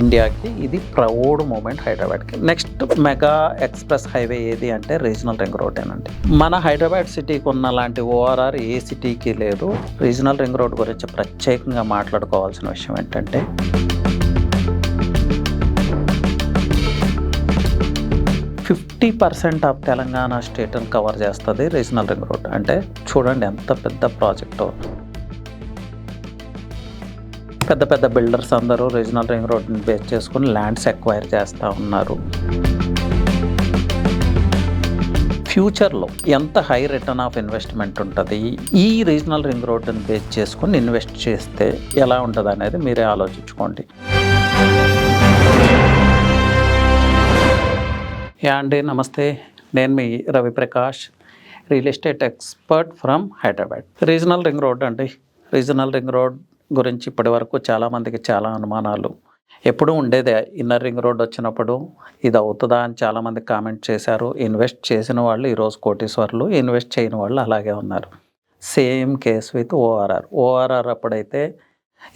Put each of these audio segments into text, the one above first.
ఇండియాకి ఇది proud moment హైదరాబాద్కి నెక్స్ట్ మెగా ఎక్స్ప్రెస్ హైవే ఏది అంటే రీజనల్ రింగ్ రోడ్ అండి మన హైదరాబాద్ సిటీకి ఉన్న లాంటి ఓఆర్ఆర్ ఏ సిటీకి లేదు రీజనల్ రింగ్ రోడ్ గురించి ప్రత్యేకంగా మాట్లాడుకోవాల్సిన విషయం ఏంటంటే ఫిఫ్టీ పర్సెంట్ ఆఫ్ తెలంగాణ స్టేట్ని కవర్ చేస్తుంది రీజనల్ రింగ్ రోడ్ అంటే చూడండి ఎంత పెద్ద ప్రాజెక్టు పెద్ద పెద్ద బిల్డర్స్ అందరూ రీజనల్ రింగ్ రోడ్ని బేస్ చేసుకుని ల్యాండ్స్ ఎక్వైర్ చేస్తూ ఉన్నారు ఫ్యూచర్లో ఎంత హై రిటర్న్ ఆఫ్ ఇన్వెస్ట్మెంట్ ఉంటుంది ఈ రీజనల్ రింగ్ రోడ్ని బేస్ చేసుకుని ఇన్వెస్ట్ చేస్తే ఎలా ఉంటుంది అనేది మీరే ఆలోచించుకోండి యా అండి నమస్తే నేను మీ Raviprakash real estate expert from Hyderabad regional ring road అండి రీజనల్ రింగ్ రోడ్ గురించి ఇప్పటివరకు చాలామందికి చాలా అనుమానాలు ఎప్పుడూ ఉండేదే ఇన్నర్ రింగ్ రోడ్ వచ్చినప్పుడు ఇది అవుతుందా అని చాలామంది కామెంట్ చేశారు ఇన్వెస్ట్ చేసిన వాళ్ళు ఈరోజు కోటీశ్వర్లు ఇన్వెస్ట్ చేయని వాళ్ళు అలాగే ఉన్నారు same case with ORR ORR అప్పుడైతే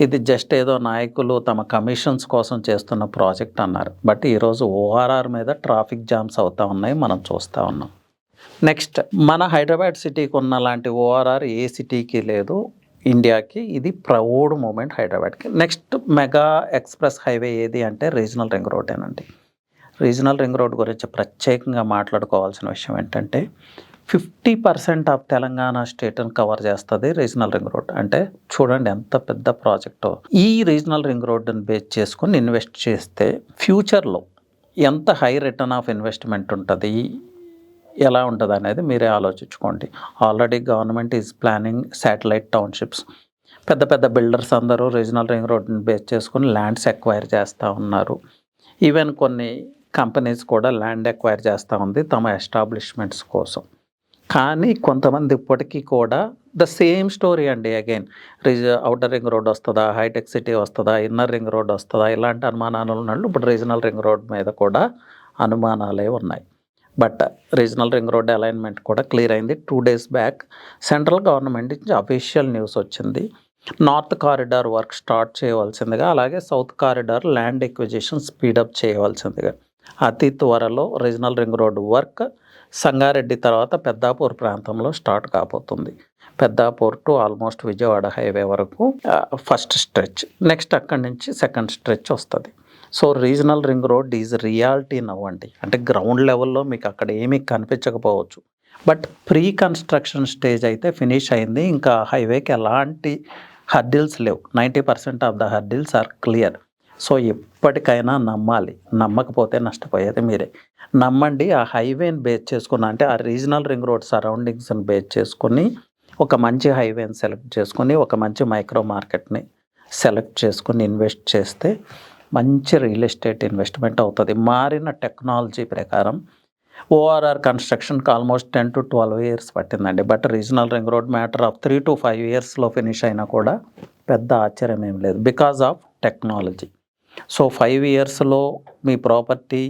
ఇది జస్ట్ ఏదో నాయకులు తమ కమిషన్స్ కోసం చేస్తున్న ప్రాజెక్ట్ అన్నారు బట్ ఈరోజు ఓఆర్ఆర్ మీద ట్రాఫిక్ జామ్స్ అవుతూ ఉన్నాయి మనం చూస్తూ ఉన్నాం నెక్స్ట్ మన హైదరాబాద్ సిటీకి ఉన్న లాంటి ఓఆర్ఆర్ ఏ సిటీకి లేదు ఇండియాకి ఇది ప్రౌడ్ మూమెంట్ హైదరాబాద్కి నెక్స్ట్ మెగా ఎక్స్ప్రెస్ హైవే ఏది అంటే రీజనల్ రింగ్ రోడ్ ఏనండి రీజనల్ రింగ్ రోడ్ గురించి ప్రత్యేకంగా మాట్లాడుకోవాల్సిన విషయం ఏంటంటే ఫిఫ్టీ పర్సెంట్ ఆఫ్ తెలంగాణ స్టేట్ని కవర్ చేస్తుంది రీజనల్ రింగ్ రోడ్ అంటే చూడండి ఎంత పెద్ద ప్రాజెక్టు ఈ రీజనల్ రింగ్ రోడ్ని బేస్ చేసుకుని ఇన్వెస్ట్ చేస్తే ఫ్యూచర్లో ఎంత హై రిటర్న్ ఆఫ్ ఇన్వెస్ట్మెంట్ ఉంటుంది ఎలా ఉంటుంది అనేది మీరే ఆలోచించుకోండి already government is planning satellite townships పెద్ద పెద్ద బిల్డర్స్ అందరూ రీజనల్ రింగ్ రోడ్ని బేస్ చేసుకుని ల్యాండ్స్ ఎక్వైర్ చేస్తూ ఉన్నారు ఈవెన్ కొన్ని కంపెనీస్ కూడా ల్యాండ్ ఎక్వైర్ చేస్తూ ఉంది తమ ఎస్టాబ్లిష్మెంట్స్ కోసం కానీ కొంతమంది ఇప్పటికీ కూడా ద సేమ్ స్టోరీ అండి అగైన్ రీజ అవుటర్ రింగ్ రోడ్ వస్తుందా హైటెక్ సిటీ వస్తుందా ఇన్నర్ రింగ్ రోడ్ వస్తుందా ఇలాంటి అనుమానాలు ఉన్నట్లు ఇప్పుడు రీజనల్ రింగ్ రోడ్ మీద కూడా అనుమానాలే ఉన్నాయి but regional ring road alignment కూడా క్లియర్ అయింది two days back central government నుంచి అఫీషియల్ న్యూస్ వచ్చింది నార్త్ కారిడార్ వర్క్ స్టార్ట్ చేయవలసిందిగా అలాగే south corridor land acquisition speed up చేయవలసిందిగా అతి త్వరలో regional ring road work Sangareddy తర్వాత పెద్దాపూర్ ప్రాంతంలో స్టార్ట్ కాబోతుంది Peddapur to almost Vijayawada highway వరకు ఫస్ట్ స్ట్రెచ్ నెక్స్ట్ అక్కడి నుంచి సెకండ్ స్ట్రెచ్ వస్తుంది so regional ring road is reality నవ్వండి అంటే గ్రౌండ్ లెవెల్లో మీకు అక్కడ ఏమీ కనిపించకపోవచ్చు బట్ ప్రీ కన్స్ట్రక్షన్ స్టేజ్ అయితే ఫినిష్ అయింది ఇంకా హైవేకి ఎలాంటి హర్డిల్స్ లేవు ninety percent of the hurdles are clear so ఎప్పటికైనా నమ్మాలి నమ్మకపోతే నష్టపోయేది మీరే నమ్మండి ఆ హైవేని బేస్ చేసుకున్న అంటే ఆ రీజనల్ రింగ్ రోడ్ సరౌండింగ్స్ని బేస్ చేసుకుని ఒక మంచి హైవేని సెలెక్ట్ చేసుకుని ఒక మంచి మైక్రో మార్కెట్ని సెలెక్ట్ చేసుకుని ఇన్వెస్ట్ చేస్తే మంచి రియల్ ఎస్టేట్ ఇన్వెస్ట్మెంట్ అవుతుంది మారిన టెక్నాలజీ ప్రకారం ORR కన్స్ట్రక్షన్కి almost ten to twelve years పట్టిందండి but regional ring road matter of three to five ఇయర్స్లో ఫినిష్ అయినా కూడా పెద్ద ఆశ్చర్యం ఏం లేదు because of technology so five ఇయర్స్లో మీ ప్రాపర్టీ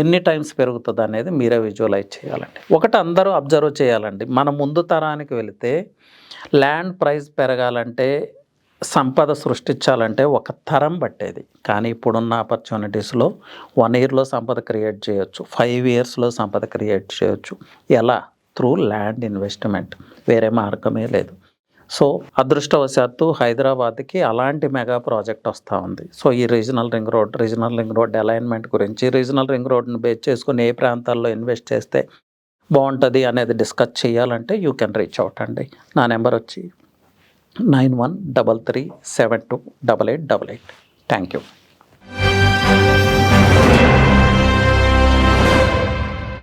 ఎన్ని టైమ్స్ పెరుగుతుంది అనేది మీరే విజువలైజ్ చేయాలండి ఒకటి అందరూ అబ్జర్వ్ చేయాలండి మన ముందు తరానికి వెళితే ల్యాండ్ ప్రైస్ పెరగాలంటే సంపద సృష్టించాలంటే ఒక తరం పట్టేది కానీ ఇప్పుడున్న ఆపర్చునిటీస్లో వన్ ఇయర్లో సంపద క్రియేట్ చేయొచ్చు ఫైవ్ ఇయర్స్లో సంపద క్రియేట్ చేయొచ్చు ఎలా త్రూ ల్యాండ్ ఇన్వెస్ట్మెంట్ వేరే మార్గమే లేదు సో అదృష్టవశాత్తు హైదరాబాద్కి అలాంటి మెగా ప్రాజెక్ట్ వస్తూ ఉంది సో ఈ regional ring road regional ring road alignment గురించి రీజనల్ రింగ్ రోడ్ని బేస్ చేసుకుని ఏ ప్రాంతాల్లో ఇన్వెస్ట్ చేస్తే బాగుంటుంది అనేది డిస్కస్ చేయాలంటే యూ కెన్ రీచ్ అవుట్ అండి నా నెంబర్ వచ్చి 9133728888. Thank you.